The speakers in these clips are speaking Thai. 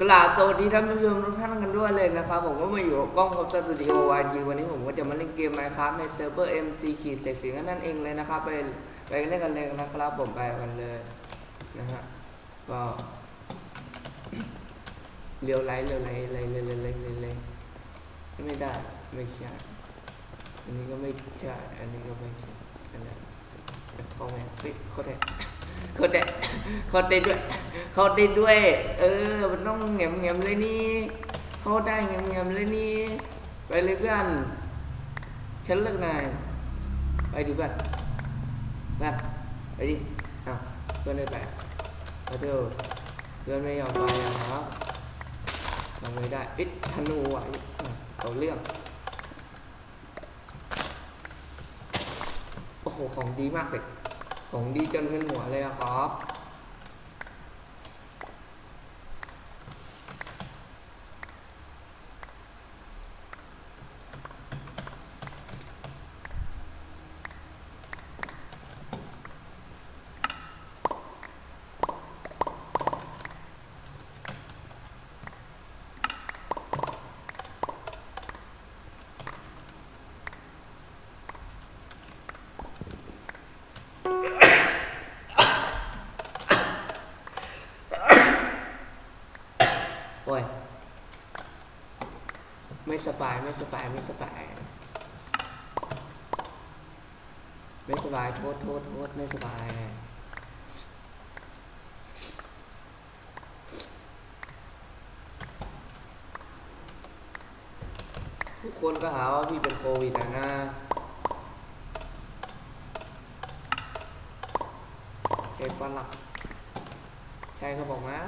กราบสวัสดีท่านผู้ชมทุกท่านกันด้วยเลยนะครับ ผมก็มาอยู่กับกล้องคอมสตูดิโอวายทีวันนี้ผมก็จะมาเล่นเกม Minecraft ในเซิร์ฟเวอร์ MC ขีดเสกสิงนั่นเองเลยนะครับ ไปไปเล่นกันเลยนะครับ ผมไปกันเลยนะฮะก็เลี้ยวไลท์เลี้ยวไลท์เลยเลยเลยเลยเลยเลไม่ได้ไม่ใช่อันนี้ก็ไม่ใช่อันนี้ก็ไม่ใช่อันนั้นเข้าแม่เฮ้ยเขาได้ เขาได้เขาได้ด้วยเขาได้ด้วย เออ มันต้องแงมแงมๆเลยนี่เขาได้แงมแงมๆเลยนี่ไปเลยเพื่อนฉันเลิกนายไปดิเพื่อนเพื่อนไปดิอ้าวเพื่อนไม่ไปขอโทษเพื่อนไม่ยอมไปอะครับทำไม่ได้อิดธนูอะอิ๊ดอะเอาเรื่องโอ้โหของดีมากเลย ของดีจนเป็นหัวเลยอะครับ โอ้ย ไม่สบายไม่สบายไม่สบาย ไม่สบายโทษโทษโทษไม่สบายทุกคนก็หาว่าพี่เป็นโควิดนะนะเจ็บปะหลักใช่เขาบอกนะ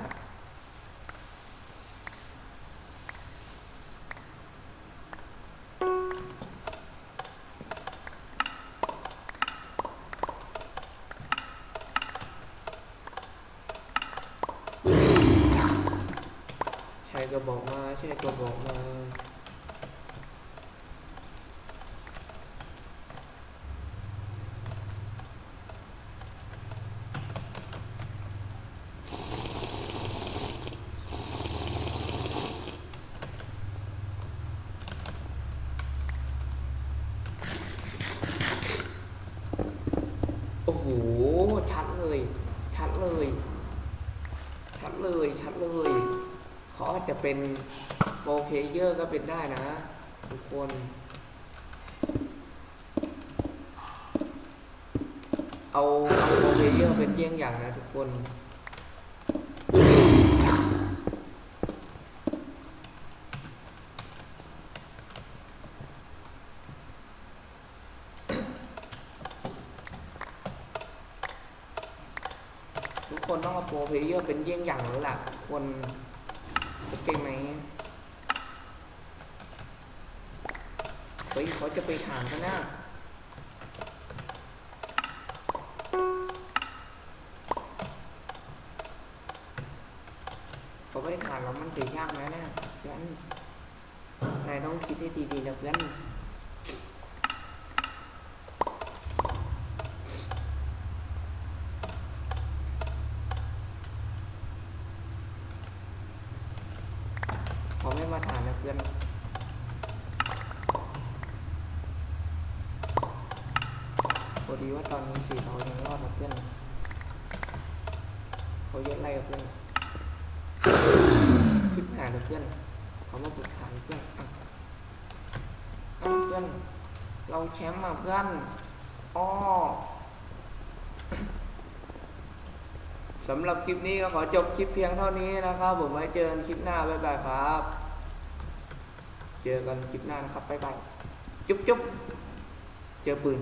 ใช่ก็บอกมาใช่ก็บอกมาโอ้โหชัด เขาอาจจะเป็นโปรเพเยอร์ก็เป็นได้นะ ทุกคนเอาเอาโปรเพเยอร์เป็นเยี่ยงอย่างนะทุกคนทุกคนต้องเอาโปรเพเยอร์เป็นเยี่ยงอย่างแล้วล่ะทุกคน โอเคไหมเฮ้ยเขาจะไปถามกันนะเขาไปถามแล้วมันจะยากนะเนี่ยเพื่อนนายต้องคิดให้ดีๆนะเพื่อน เขาไม่มาถามนะเพื่อนพอดีว่าตอนนี้สี่เรายังรอดนะเพื่อนเขาเยกไล่กับเพื่อนขึ้นหานะเพื่อนเขามาปรึกษาเพื่อนอะเอ้าเพื่อน เราแชมป์มาเพื่อนอ้อ สำหรับคลิปนี้ก็ขอจบคลิปเพียงเท่านี้นะครับ ผมไว้เจอกันคลิปหน้าบ๊ายบายครับ เจอกันคลิปหน้านะครับบ๊ายบายจุ๊บจุ๊บเจอปืน